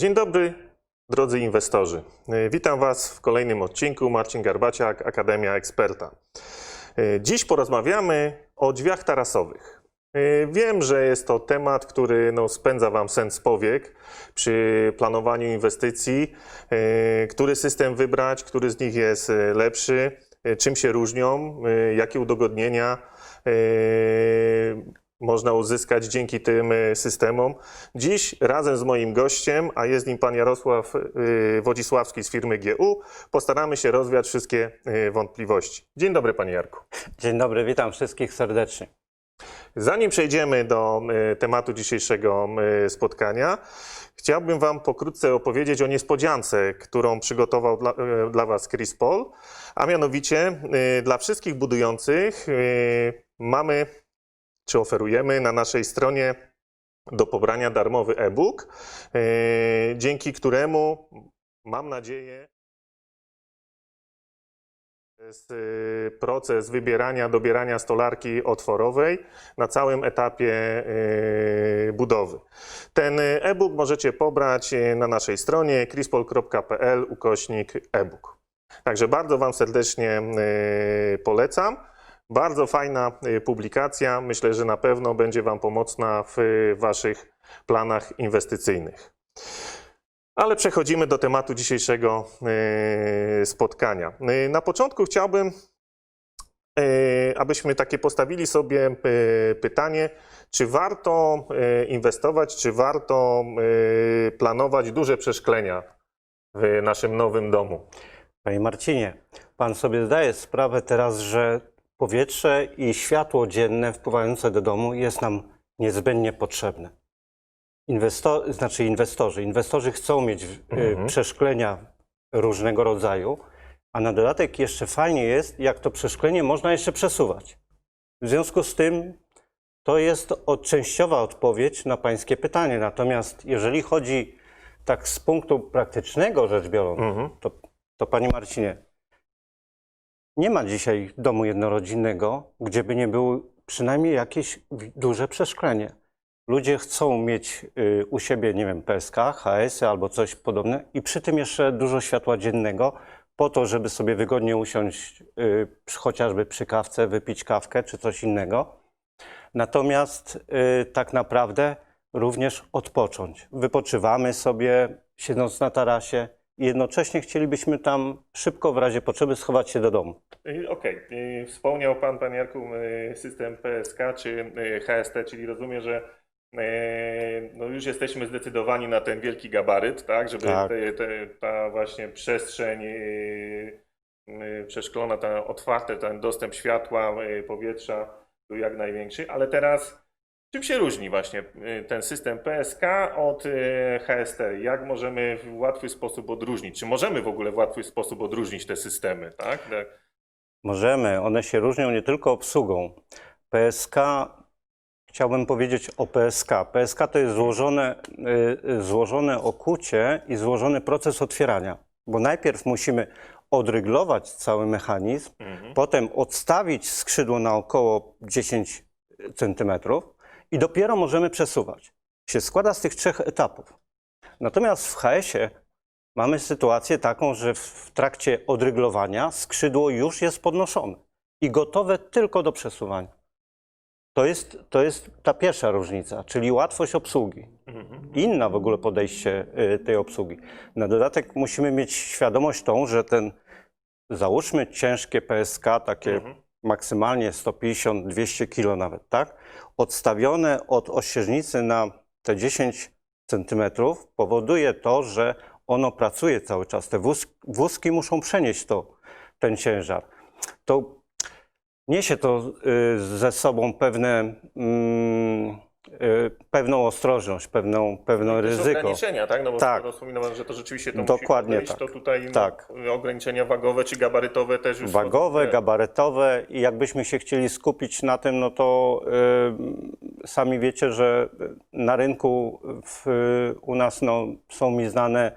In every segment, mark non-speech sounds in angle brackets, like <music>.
Dzień dobry, drodzy inwestorzy. E, Witam Was w kolejnym odcinku. Marcin Garbaciak, Akademia Eksperta. E, Dziś porozmawiamy o drzwiach tarasowych. E, Wiem, że jest to temat, który no, spędza Wam sen z powiek przy planowaniu inwestycji. Który system wybrać, który z nich jest lepszy, czym się różnią, jakie udogodnienia można uzyskać dzięki tym e, systemom. Dziś razem z moim gościem, a jest nim pan Jarosław y, Wodzisławski z firmy GU, postaramy się rozwiać wszystkie y, wątpliwości. Dzień dobry panie Jarku. Dzień dobry, witam wszystkich serdecznie. Zanim przejdziemy do y, tematu dzisiejszego y, spotkania, chciałbym wam pokrótce opowiedzieć o niespodziance, którą przygotował dla, y, dla was Chris Paul, a mianowicie y, dla wszystkich budujących y, mamy czy oferujemy na naszej stronie do pobrania darmowy e-book, e, dzięki któremu mam nadzieję e, proces wybierania, dobierania stolarki otworowej na całym etapie e, budowy. Ten e-book możecie pobrać na naszej stronie krispol.pl ukośnik e-book. Także bardzo Wam serdecznie polecam. Bardzo fajna y, publikacja. Myślę, że na pewno będzie Wam pomocna w y, Waszych planach inwestycyjnych. Ale przechodzimy do tematu dzisiejszego y, spotkania. Na początku chciałbym, abyśmy takie postawili sobie pytanie, czy warto inwestować, czy warto planować duże przeszklenia w naszym nowym domu. Panie Marcinie, pan sobie zdaje sprawę teraz, że powietrze i światło dzienne wpływające do domu jest nam niezbędnie potrzebne. Inwesto- znaczy inwestorzy. Inwestorzy chcą mieć y, Mhm. przeszklenia różnego rodzaju, a na dodatek jeszcze fajnie jest, jak to przeszklenie można jeszcze przesuwać. W związku z tym to jest częściowa odpowiedź na pańskie pytanie. Natomiast jeżeli chodzi tak z punktu praktycznego rzecz biorąc, Mhm. to, to panie Marcinie, nie ma dzisiaj domu jednorodzinnego, gdzie by nie było przynajmniej jakieś duże przeszklenie. Ludzie chcą mieć y, u siebie, nie wiem, PSK, HS albo coś podobnego i przy tym jeszcze dużo światła dziennego po to, żeby sobie wygodnie usiąść y, chociażby przy kawce, wypić kawkę czy coś innego. Natomiast y, tak naprawdę również odpocząć. Wypoczywamy sobie, siedząc na tarasie i jednocześnie chcielibyśmy tam szybko w razie potrzeby schować się do domu. Y, Okej, Y, wspomniał Pan, Panie Jarku, y, system PSK czy y, HST, czyli rozumiem, że no już jesteśmy zdecydowani na ten wielki gabaryt, tak, żeby Tak. te, te, ta właśnie przestrzeń przeszklona, ta otwarte, ten dostęp światła, powietrza był jak największy, ale teraz czym się różni właśnie y, ten system PSK od y, HST? Jak możemy w łatwy sposób odróżnić? Czy możemy w ogóle w łatwy sposób odróżnić te systemy, tak? tak? Możemy, one się różnią nie tylko obsługą. PSK, chciałbym powiedzieć o PSK. PSK to jest złożone, y, złożone okucie i złożony proces otwierania, bo najpierw musimy odryglować cały mechanizm, Mhm. potem odstawić skrzydło na około 10 centymetrów i dopiero możemy przesuwać. Się składa z tych trzech etapów. Natomiast w HS-ie mamy sytuację taką, że w trakcie odryglowania skrzydło już jest podnoszone i gotowe tylko do przesuwania. To jest, to jest ta pierwsza różnica, czyli łatwość obsługi. Mhm. Inna w ogóle podejście y, tej obsługi. Na dodatek musimy mieć świadomość tą, że ten, załóżmy ciężkie PSK, takie Mhm. Maksymalnie 150-200 kg nawet, tak? Odstawione od ościeżnicy na te 10 centymetrów powoduje to, że ono pracuje cały czas. Te wóz, wózki muszą przenieść to, ten ciężar. To niesie to y, ze sobą pewne, mm, y, pewną ostrożność, pewną, pewne Też ryzyko. ograniczenia, tak? No bo Tak. tak. wspominałem, że to rzeczywiście to Dokładnie musi podejść, tak. to tutaj no, Tak. ograniczenia wagowe czy gabarytowe też już... Wagowe, są- gabarytowe i jakbyśmy się chcieli skupić na tym, no to y, sami wiecie, że na rynku w, u nas no, są mi znane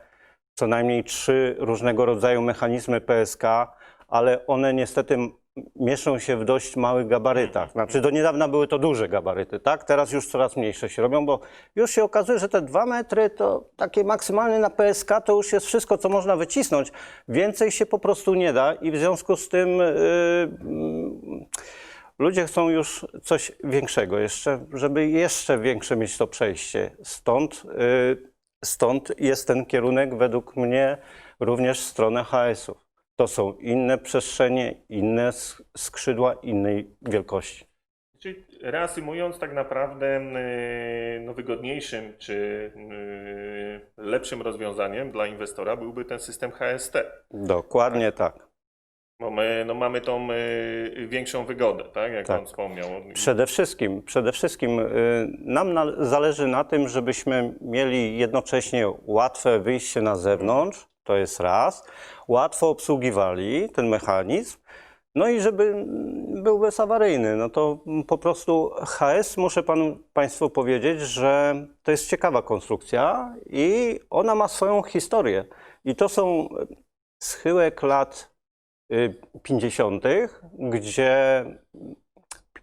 co najmniej trzy różnego rodzaju mechanizmy PSK, ale one niestety mieszczą się w dość małych gabarytach. Znaczy do niedawna były to duże gabaryty, tak? Teraz już coraz mniejsze się robią, bo już się okazuje, że te dwa metry to takie maksymalne na PSK to już jest wszystko, co można wycisnąć. Więcej się po prostu nie da i w związku z tym yy, ludzie chcą już coś większego jeszcze, żeby jeszcze większe mieć to przejście. Stąd, yy, stąd jest ten kierunek według mnie również w stronę HS-ów. To są inne przestrzenie, inne sk- skrzydła innej wielkości. Czyli reasumując, tak naprawdę yy, no, wygodniejszym czy yy, lepszym rozwiązaniem dla inwestora byłby ten system HST. Dokładnie tak. Bo my no, mamy tą yy, większą wygodę, tak? Jak Tak. pan wspomniał. Przede wszystkim, przede wszystkim nam na, zależy na tym, żebyśmy mieli jednocześnie łatwe wyjście na zewnątrz, to jest raz, łatwo obsługiwali ten mechanizm, no i żeby był bezawaryjny. No to po prostu HS, muszę panu, Państwu powiedzieć, że to jest ciekawa konstrukcja i ona ma swoją historię. I to są schyłek lat y, 50., gdzie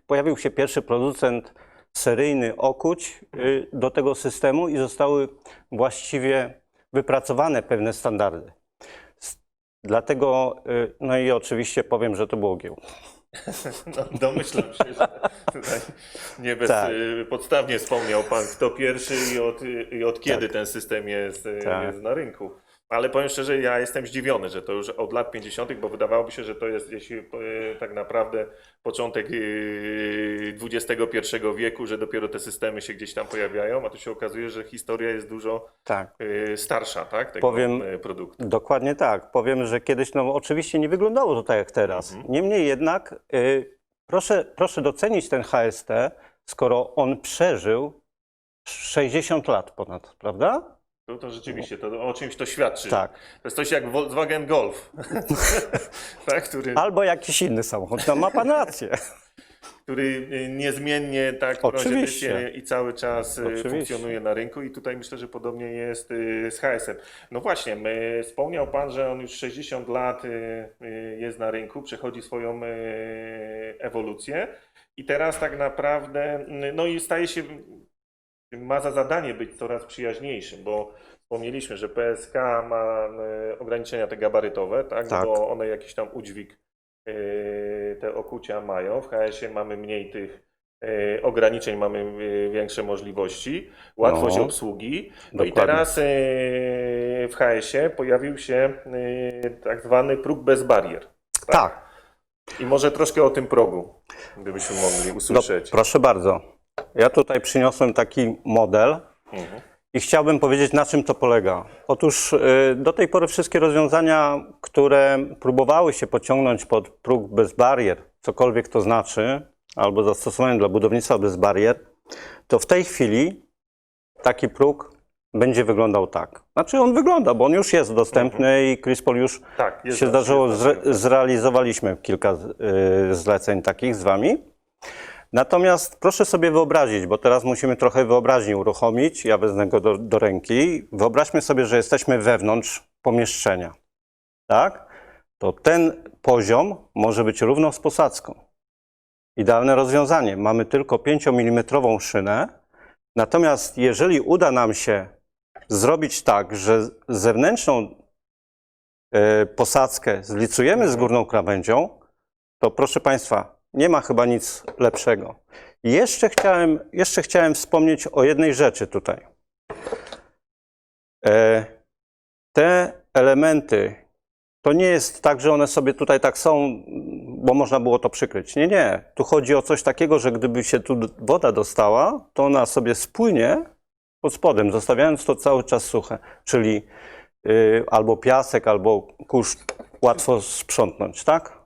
pojawił się pierwszy producent seryjny okuć y, do tego systemu i zostały właściwie wypracowane pewne standardy. Dlatego, y, no i oczywiście powiem, że to było gieł. <laughs> No, domyślam się, że tutaj nie bez Tak. y, podstawnie wspomniał pan, kto pierwszy i od, i od kiedy ten system jest, y, Tak. jest na rynku. Ale powiem szczerze, ja jestem zdziwiony, że to już od lat 50., bo wydawałoby się, że to jest gdzieś y, tak naprawdę początek XXI wieku, że dopiero te systemy się gdzieś tam pojawiają, a tu się okazuje, że historia jest dużo Tak. y, starsza, tak? Tego Powiem- produktu. Dokładnie tak. Powiem, że kiedyś, no oczywiście nie wyglądało to tak jak teraz. Niemniej jednak y, proszę, proszę docenić ten HST, skoro on przeżył 60 lat ponad, prawda? To, to rzeczywiście, to o czymś to świadczy. Tak. To jest coś jak Volkswagen Golf, <laughs> tak? który, Albo jakiś inny samochód. No ma pan rację. <laughs> który y, niezmiennie tak Oczywiście. i cały czas y, Oczywiście. funkcjonuje na rynku i tutaj myślę, że podobnie jest y, z HS-em. No właśnie, wspomniał Pan, że on już 60 lat y, y, jest na rynku, przechodzi swoją y, ewolucję i teraz tak naprawdę, y, no i staje się, ma za zadanie być coraz przyjaźniejszym, bo wspomnieliśmy, że PSK ma y, ograniczenia te gabarytowe, tak, Tak. bo one jakiś tam udźwig y, te okucia mają. W HS-ie mamy mniej tych y, ograniczeń, mamy większe możliwości, łatwość No. obsługi. No i Dokładnie. teraz y, w HS-ie pojawił się tak zwany próg bez barier. Tak. I może troszkę o tym progu, gdybyśmy mogli No, usłyszeć. proszę bardzo. Ja tutaj przyniosłem taki model Mhm. I chciałbym powiedzieć, na czym to polega. Otóż y, do tej pory wszystkie rozwiązania, które próbowały się pociągnąć pod próg bez barier, cokolwiek to znaczy, albo zastosowanie dla budownictwa bez barier, to w tej chwili taki próg będzie wyglądał tak. Znaczy on wygląda, bo on już jest dostępny i Crispol już Tak, się zdarzyło, zre, zrealizowaliśmy kilka y, zleceń takich z Wami. Natomiast proszę sobie wyobrazić, bo teraz musimy trochę wyobraźni uruchomić, ja wezmę go do, do ręki. Wyobraźmy sobie, że jesteśmy wewnątrz pomieszczenia, tak? To ten poziom może być równo z posadzką. Idealne rozwiązanie. Mamy tylko 5 mm szynę, natomiast jeżeli uda nam się zrobić tak, że zewnętrzną e, posadzkę zlicujemy z górną krawędzią, to proszę Państwa, nie ma chyba nic lepszego. Jeszcze chciałem, jeszcze chciałem wspomnieć o jednej rzeczy tutaj. E, Te elementy, to nie jest tak, że one sobie tutaj tak są, bo można było to przykryć. Nie, nie. Tu chodzi o coś takiego, że gdyby się tu woda dostała, to ona sobie spłynie pod spodem, zostawiając to cały czas suche. Czyli y, albo piasek, albo kurz łatwo sprzątnąć, tak?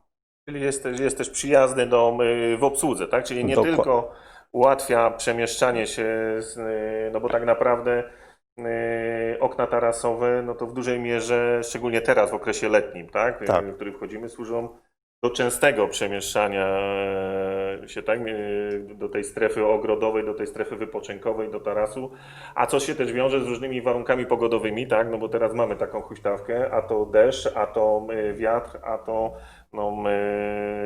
Czyli jest, też- jest też przyjazny do, y, w obsłudze, tak? Czyli nie Dokła- tylko ułatwia przemieszczanie się, z, y, no bo tak naprawdę y, okna tarasowe, no to w dużej mierze, szczególnie teraz w okresie letnim, tak? Y, Tak. W który wchodzimy, służą do częstego przemieszczania się tak, y, do tej strefy ogrodowej, do tej strefy wypoczynkowej, do tarasu, a co się też wiąże z różnymi warunkami pogodowymi, tak, no bo teraz mamy taką huśtawkę, a to deszcz, a to y, wiatr, a to no,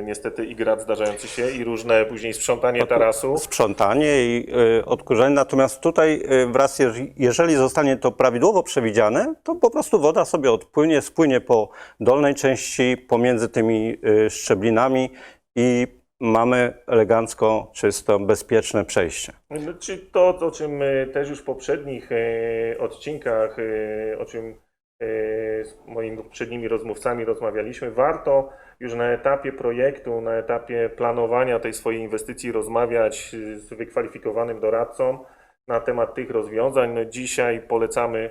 y, niestety i grad zdarzający się i różne później sprzątanie tarasu. sprzątanie i y, odkurzenie. Natomiast tutaj y, wraz, jeż- jeżeli zostanie to prawidłowo przewidziane, to po prostu woda sobie odpłynie, spłynie po dolnej części pomiędzy tymi y, szczeblinami i mamy elegancko, czysto, bezpieczne przejście. No, Czy to, o czym e, też już w poprzednich e, odcinkach, e, o czym z moimi poprzednimi rozmówcami rozmawialiśmy, warto już na etapie projektu, na etapie planowania tej swojej inwestycji rozmawiać z wykwalifikowanym doradcą na temat tych rozwiązań. No, dzisiaj polecamy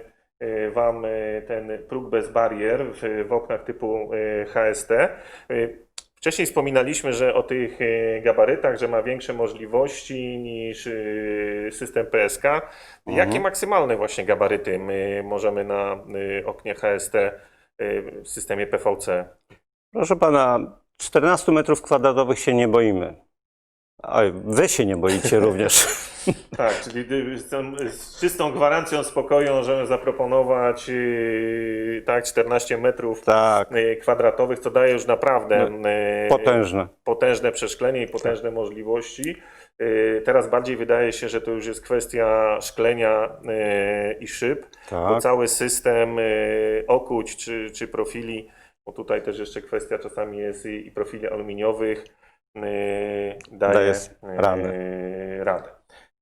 Wam ten próg bez barier w, oknach typu HST. Wcześniej wspominaliśmy, że o tych e, gabarytach, że ma większe możliwości niż e, system PSK. Jakie maksymalne właśnie gabaryty my możemy na e, oknie HST w systemie PVC? Proszę pana, 14 metrów kwadratowych się nie boimy. A wy się nie boicie <laughs> również. Tak, czyli z, tą- z czystą gwarancją spokoju możemy zaproponować e, tak 14 metrów tak, e, kwadratowych, co daje już naprawdę e, potężne. potężne przeszklenie i potężne możliwości. Yy, Teraz bardziej wydaje się, że to już jest kwestia szklenia i szyb, bo Tak. cały system okuć czy, czy profili, bo tutaj też jeszcze kwestia czasami jest i, profili aluminiowych, daje, Daje yy, radę. radę.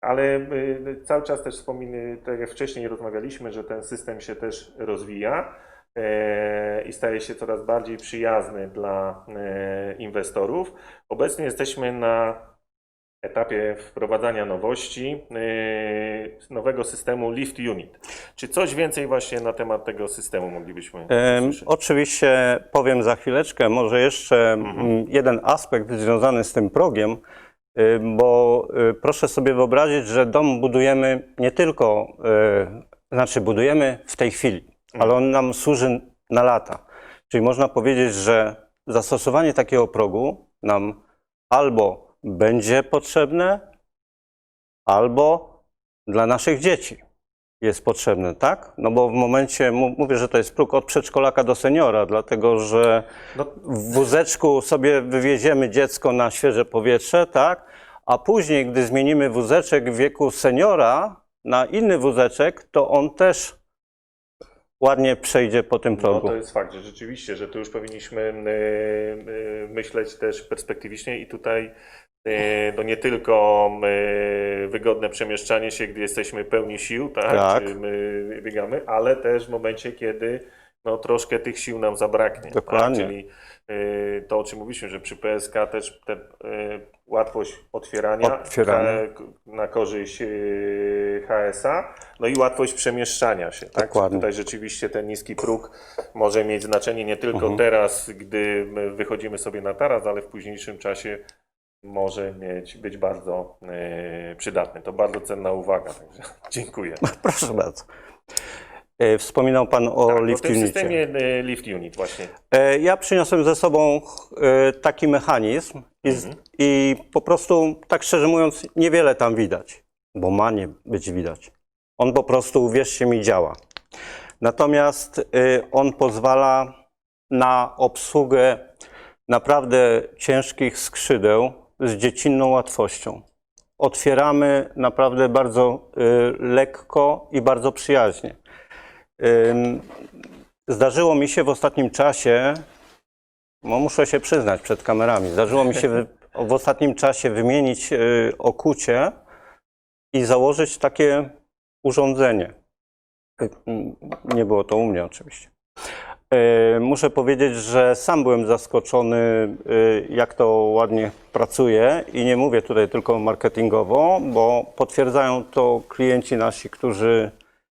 Ale yy, cały czas też wspominamy, tak jak wcześniej rozmawialiśmy, że ten system się też rozwija i staje się coraz bardziej przyjazny dla inwestorów. Obecnie jesteśmy na etapie wprowadzania nowości, e, nowego systemu Lift Unit. Czy coś więcej właśnie na temat tego systemu moglibyśmy usłyszeć? oczywiście powiem za chwileczkę, może jeszcze Mhm. jeden aspekt związany z tym progiem, y, bo y, proszę sobie wyobrazić, że dom budujemy nie tylko, y, znaczy budujemy w tej chwili, Mhm. ale on nam służy na lata. Czyli można powiedzieć, że zastosowanie takiego progu nam albo będzie potrzebne, albo dla naszych dzieci jest potrzebne, tak? No bo w momencie, mówię, że to jest próg od przedszkolaka do seniora, dlatego że No, w wózeczku sobie wywieziemy dziecko na świeże powietrze, tak? A później, gdy zmienimy wózeczek w wieku seniora na inny wózeczek, to on też ładnie przejdzie po tym no progu. to jest fakt, że rzeczywiście, że tu już powinniśmy e, e, myśleć też perspektywicznie i tutaj no nie tylko e, wygodne przemieszczanie się, gdy jesteśmy pełni sił, tak, Tak. czy my biegamy, ale też w momencie, kiedy no, troszkę tych sił nam zabraknie. Dokładnie. Tak? Czyli e, to, o czym mówiliśmy, że przy PSK też te, łatwość otwierania, Otwierania. na korzyść HSA, no i łatwość przemieszczania się. Tak? Dokładnie. Tutaj rzeczywiście ten niski próg może mieć znaczenie nie tylko Mhm. teraz, gdy my wychodzimy sobie na taras, ale w późniejszym czasie może mieć, być bardzo e, przydatny. To bardzo cenna uwaga, także <laughs> dziękuję. Proszę bardzo. E, Wspominał Pan o Tak, lift o tym unicie. systemie e, Lift Unit właśnie. E, Ja przyniosłem ze sobą e, taki mechanizm i, z- Mhm. i po prostu, tak szczerze mówiąc, niewiele tam widać, bo ma nie być widać. On po prostu, uwierzcie mi, działa. Natomiast e, on pozwala na obsługę naprawdę ciężkich skrzydeł z dziecinną łatwością. Otwieramy naprawdę bardzo e, lekko i bardzo przyjaźnie. Zdarzyło mi się w ostatnim czasie, no muszę się przyznać przed kamerami, zdarzyło mi się wy, w ostatnim czasie wymienić y, okucie i założyć takie urządzenie. Y, Nie było to u mnie oczywiście. Y, Muszę powiedzieć, że sam byłem zaskoczony, y, jak to ładnie pracuje i nie mówię tutaj tylko marketingowo, bo potwierdzają to klienci nasi, którzy,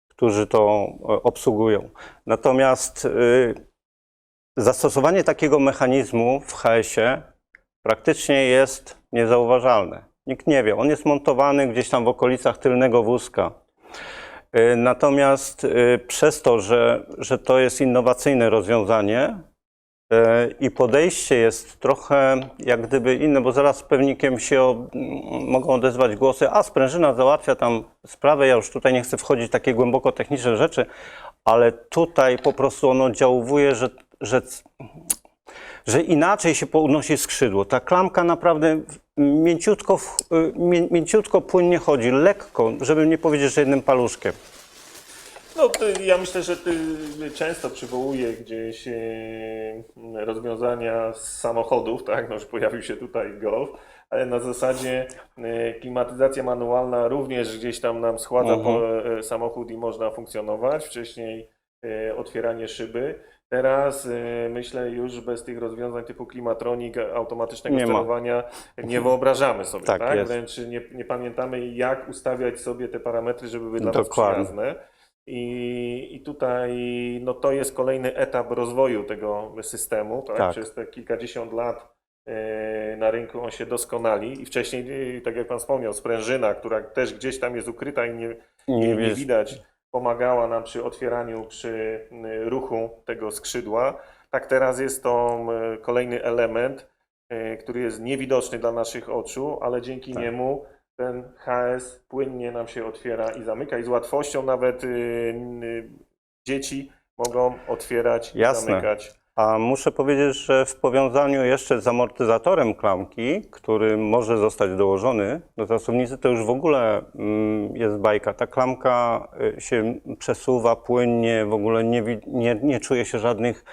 którzy to e, obsługują. Natomiast zastosowanie takiego mechanizmu w HS-ie praktycznie jest niezauważalne. Nikt nie wie. On jest montowany gdzieś tam w okolicach tylnego wózka. Y, Natomiast y, przez to, że, że to jest innowacyjne rozwiązanie, E, I podejście jest trochę jak gdyby inne, bo zaraz z pewnikiem się o, mogą odezwać głosy, a sprężyna załatwia tam sprawę, ja już tutaj nie chcę wchodzić w takie głęboko techniczne rzeczy, ale tutaj po prostu ono oddziałuje, że, że, że inaczej się podnosi skrzydło. Ta klamka naprawdę mięciutko, y, mię, mięciutko płynnie chodzi, lekko, żeby nie powiedzieć, że jednym paluszkiem. No, ty, ja myślę, że ty często przywołuje gdzieś e, rozwiązania z samochodów, tak? No już pojawił się tutaj Golf, ale na zasadzie klimatyzacja manualna również gdzieś tam nam schładza e, samochód i można funkcjonować. Wcześniej otwieranie szyby. Teraz e, myślę już bez tych rozwiązań typu klimatronik, automatycznego Nie ma. sterowania nie wyobrażamy sobie, Tak, tak? jest. Wręcz nie, nie pamiętamy jak ustawiać sobie te parametry, żeby były dla nas Dokładnie. przyjazne. I, I tutaj no to jest kolejny etap rozwoju tego systemu. Tak? Tak. Przez te kilkadziesiąt lat e, na rynku on się doskonali i wcześniej, e, tak jak Pan wspomniał, sprężyna, która też gdzieś tam jest ukryta i nie, Nie, nie, widać, pomagała nam przy otwieraniu, przy ruchu tego skrzydła. Tak teraz jest to kolejny element, y, który jest niewidoczny dla naszych oczu, ale dzięki Tak. niemu ten HS płynnie nam się otwiera i zamyka i z łatwością nawet y, y, dzieci mogą otwierać i Jasne. zamykać. A muszę powiedzieć, że w powiązaniu jeszcze z amortyzatorem klamki, który może zostać dołożony do zasłonnicy, to już w ogóle mm, jest bajka. Ta klamka y, się przesuwa płynnie, w ogóle nie, nie, nie czuje się żadnych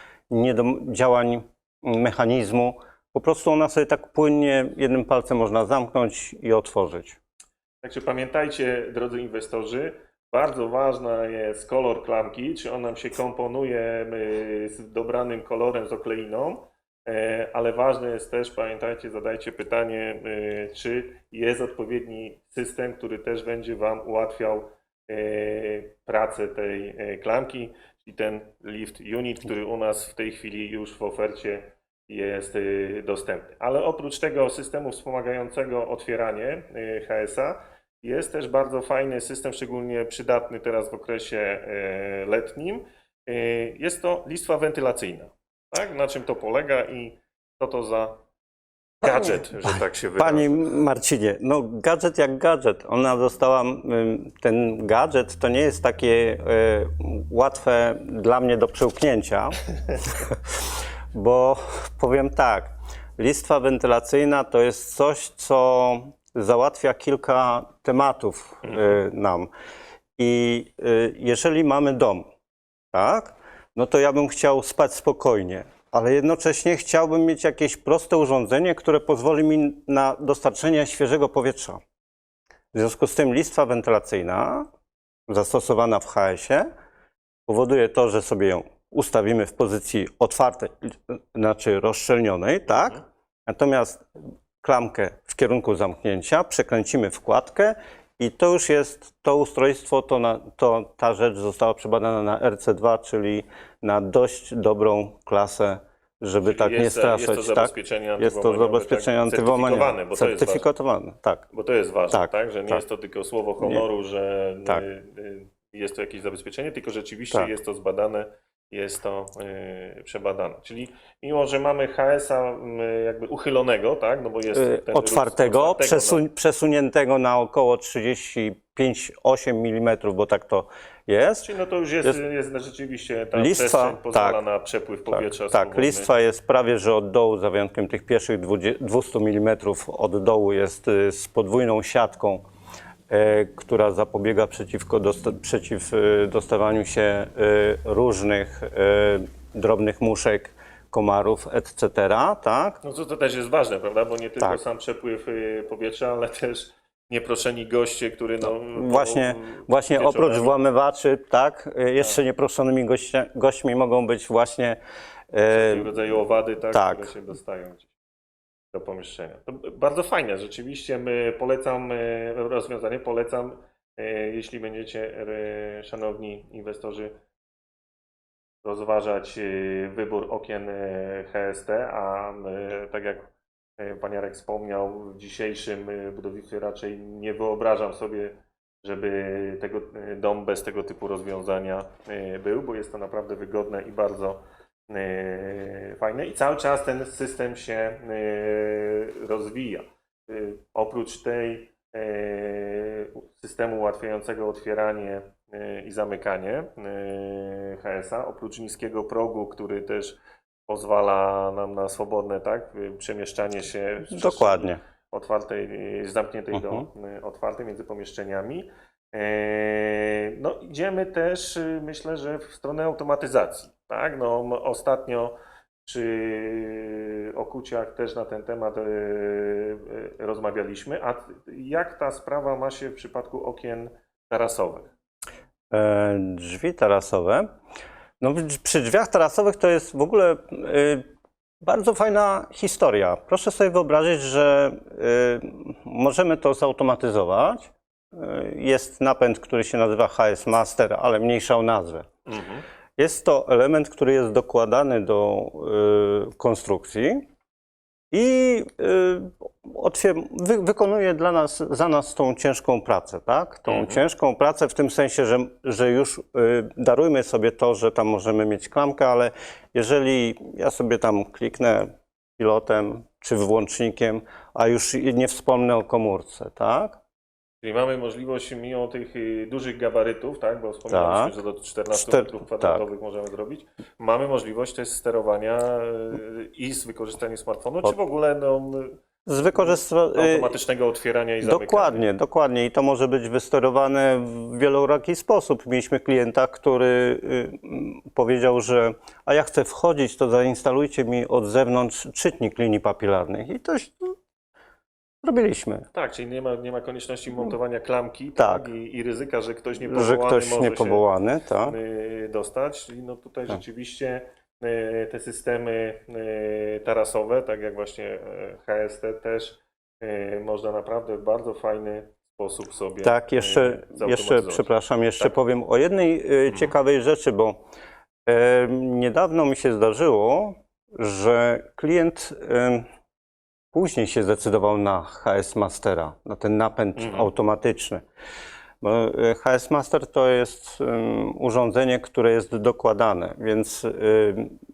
działań mechanizmu. Po prostu ona sobie tak płynnie jednym palcem można zamknąć i otworzyć. Także pamiętajcie, drodzy inwestorzy, bardzo ważna jest kolor klamki, czy on nam się komponuje y, z dobranym kolorem, z okleiną, e, ale ważne jest też, pamiętajcie, zadajcie pytanie, y, czy jest odpowiedni system, który też będzie Wam ułatwiał e, pracę tej e, klamki, czyli ten lift unit, który u nas w tej chwili już w ofercie jest y, dostępny. Ale oprócz tego systemu wspomagającego otwieranie HS-a, jest też bardzo fajny system, szczególnie przydatny teraz w okresie e, letnim. E, Jest to listwa wentylacyjna. Tak? Na czym to polega i co to za gadżet, że tak się wyrażę. Panie Marcinie, no gadżet jak gadżet. Ona została, ten gadżet to nie jest takie y, łatwe dla mnie do przełknięcia, <laughs> bo powiem tak, listwa wentylacyjna to jest coś, co załatwia kilka tematów y, nam. I y, jeżeli mamy dom, tak, no to ja bym chciał spać spokojnie, ale jednocześnie chciałbym mieć jakieś proste urządzenie, które pozwoli mi na dostarczenie świeżego powietrza. W związku z tym listwa wentylacyjna zastosowana w HS-ie powoduje to, że sobie ją ustawimy w pozycji otwartej, znaczy rozszczelnionej, tak? Natomiast klamkę w kierunku zamknięcia, przekręcimy wkładkę i to już jest to ustrojstwo, to, na, to ta rzecz została przebadana na RC2, czyli na dość dobrą klasę, żeby Czyli tak nie jest, straszać. Jest to tak? zabezpieczenie Jest to antywomaniowe, zabezpieczenie tak, certyfikowane, bo to jest ważne. Certyfikowane, tak. Bo to jest ważne, tak? Tak, Że nie tak. jest to tylko słowo honoru, że Tak. y, y, jest to jakieś zabezpieczenie, tylko rzeczywiście Tak. jest to zbadane, jest to y, przebadane. Czyli mimo, że mamy HS-a y, jakby uchylonego, tak? No bo jest Y, ten otwartego, otwartego, przesuń, przesuniętego na około 35-8 mm, bo tak to jest. Czyli no to już jest, Jest- jest, rzeczywiście ta Listwa, przestrzeń pozwala tak. na przepływ Tak, powietrza tak, swobodny. listwa jest prawie że od dołu, za wyjątkiem tych pierwszych 20 200 mm od dołu jest y, z podwójną siatką, która zapobiega przeciwko dosta- przeciw y, dostawaniu się y, różnych drobnych muszek, komarów, etc. Tak? No to, to też jest ważne, prawda? Bo nie tylko Tak. sam przepływ powietrza, ale też nieproszeni goście, który no... Właśnie, po- właśnie oprócz włamywaczy, tak, jeszcze nieproszonymi gościa, gośćmi mogą być właśnie e, wszelkiego rodzaju owady, tak, tak. które się dostają do pomieszczenia. To bardzo fajne, rzeczywiście my polecam e, rozwiązanie, polecam, e, jeśli będziecie, e, szanowni inwestorzy, rozważać wybór okien HST, a tak jak pan Jarek wspomniał, w dzisiejszym budownictwie raczej nie wyobrażam sobie, żeby tego dom bez tego typu rozwiązania był, bo jest to naprawdę wygodne i bardzo fajne i cały czas ten system się e, rozwija. E, Oprócz tej e, systemu ułatwiającego otwieranie e, i zamykanie e, HS-a, oprócz niskiego progu, który też pozwala nam na swobodne tak, e, przemieszczanie się Dokładnie. otwartej, zamkniętej do y, otwartej między pomieszczeniami. E, No, idziemy też, myślę, że w stronę automatyzacji. Tak? No, ostatnio przy okuciach też na ten temat e, e, rozmawialiśmy. A jak ta sprawa ma się w przypadku okien tarasowych? E, Drzwi tarasowe. No, przy drzwiach tarasowych to jest w ogóle y, bardzo fajna historia. Proszę sobie wyobrazić, że y, możemy to zautomatyzować. Y, Jest napęd, który się nazywa HS Master, ale mniejsza o nazwę. Mhm. Jest to element, który jest dokładany do y, konstrukcji i y, wy, wykonuje dla nas, za nas tą ciężką pracę, tak? Tą Mhm. ciężką pracę w tym sensie, że, że już y, darujmy sobie to, że tam możemy mieć klamkę, ale jeżeli ja sobie tam kliknę pilotem czy włącznikiem, a już nie wspomnę o komórce, tak? Czyli mamy możliwość, mimo tych y, dużych gabarytów, tak, bo wspomnieliśmy, Tak. że do 14 Czter- metrów kwadratowych możemy zrobić, mamy możliwość też sterowania y, i z wykorzystaniem smartfonu, czy w ogóle no, Z wykorzystaniem. automatycznego otwierania i zamykania. Dokładnie, dokładnie. I to może być wysterowane w wieloraki sposób. Mieliśmy klienta, który y, powiedział, że a ja chcę wchodzić, to zainstalujcie mi od zewnątrz czytnik linii papilarnych. I to robiliśmy. Tak, czyli nie ma, nie ma konieczności montowania klamki Tak. tak, i, i ryzyka, że ktoś niepowołany Że ktoś może niepowołany, tak. się y, dostać. Czyli no tutaj Tak. rzeczywiście y, te systemy y, tarasowe, tak jak właśnie HST też można naprawdę w bardzo fajny sposób sobie Tak, jeszcze, jeszcze przepraszam, jeszcze Tak. powiem o jednej y, ciekawej rzeczy, bo niedawno mi się zdarzyło, że klient później się zdecydował na HS Mastera, na ten napęd Mhm. automatyczny. Bo e, HS Master to jest em, urządzenie, które jest dokładane, więc em,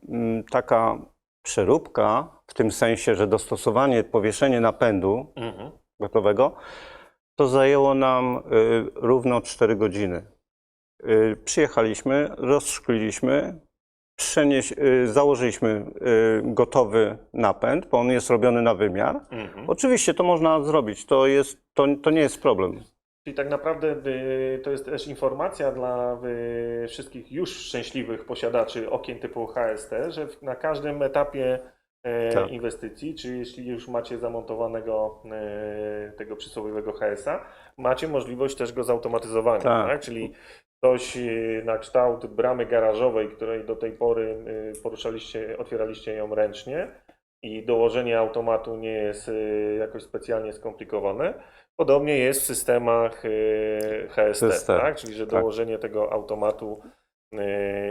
m, taka przeróbka w tym sensie, że dostosowanie, powieszenie napędu Mhm. gotowego, to zajęło nam y, równo 4 godziny. Y, przyjechaliśmy, rozszkliliśmy, przenieś, y, założyliśmy y, gotowy napęd, bo on jest robiony na wymiar. Mhm. Oczywiście to można zrobić, to, jest, to, to nie jest problem. Czyli tak naprawdę y, to jest też informacja dla wszystkich już szczęśliwych posiadaczy okien typu HST, że na każdym etapie e, Tak. inwestycji, czy jeśli już macie zamontowanego e, tego przysłowiowego HS-a, macie możliwość też go zautomatyzowania, Tak. tak? Czyli coś y, na kształt bramy garażowej, której do tej pory y, poruszaliście, otwieraliście ją ręcznie i dołożenie automatu nie jest y, jakoś specjalnie skomplikowane. Podobnie jest w systemach HST, tak? czyli że tak. dołożenie tego automatu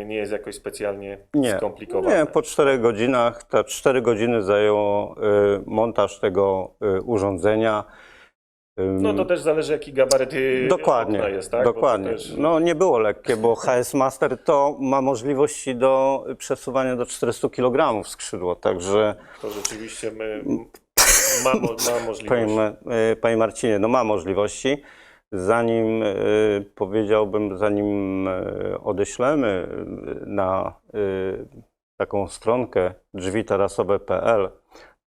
nie jest jakoś specjalnie Nie, skomplikowane. nie po 4 godzinach, te 4 godziny zajęło montaż tego urządzenia. No to też zależy jaki gabaryt y, Dokładnie, jest, tak? Dokładnie. też- No nie było lekkie, bo HS Master to ma możliwości do przesuwania do 400 kg skrzydło, także To rzeczywiście my, ma, ma możliwość. panie, e, panie Marcinie, no ma możliwości. Zanim e, powiedziałbym, zanim odeślemy na taką stronkę drzwitarasowe.pl,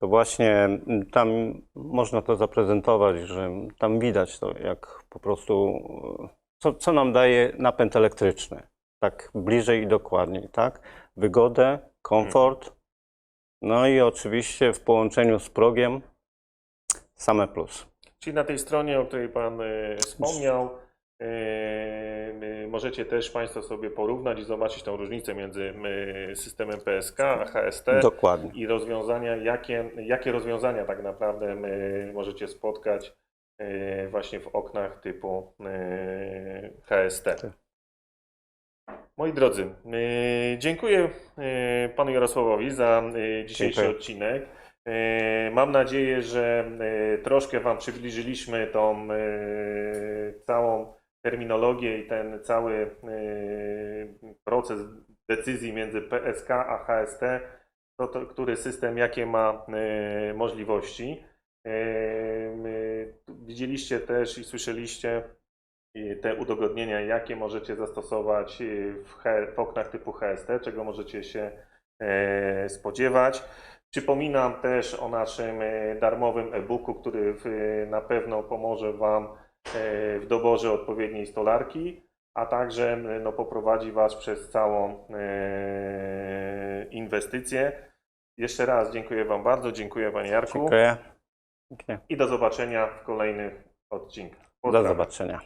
to właśnie m, tam można to zaprezentować, że tam widać to, jak po prostu, e, co, co nam daje napęd elektryczny. Tak bliżej i dokładniej, tak? Wygodę, komfort, no i oczywiście w połączeniu z progiem same plus. Czyli na tej stronie, o której Pan y, wspomniał, możecie też Państwo sobie porównać i zobaczyć tą różnicę między y, systemem PSK a HST Dokładnie. i rozwiązania, jakie, jakie rozwiązania tak naprawdę możecie spotkać właśnie w oknach typu HST. Moi drodzy, dziękuję Panu Jarosławowi za dzisiejszy Dziękuję. odcinek. Mam nadzieję, że troszkę Wam przybliżyliśmy tą całą terminologię i ten cały y, proces decyzji między PSK a HST, to, to, który system jakie ma e, możliwości. My- Widzieliście też i słyszeliście te udogodnienia, jakie możecie zastosować w, w oknach typu HST, czego możecie się spodziewać. Przypominam też o naszym darmowym e-booku, który na pewno pomoże Wam w doborze odpowiedniej stolarki, a także no, poprowadzi Was przez całą e, inwestycję. Jeszcze raz dziękuję Wam bardzo, dziękuję Panie Jarku Dziękuję. I do zobaczenia w kolejnych odcinkach. Do Pozdrawiam. zobaczenia.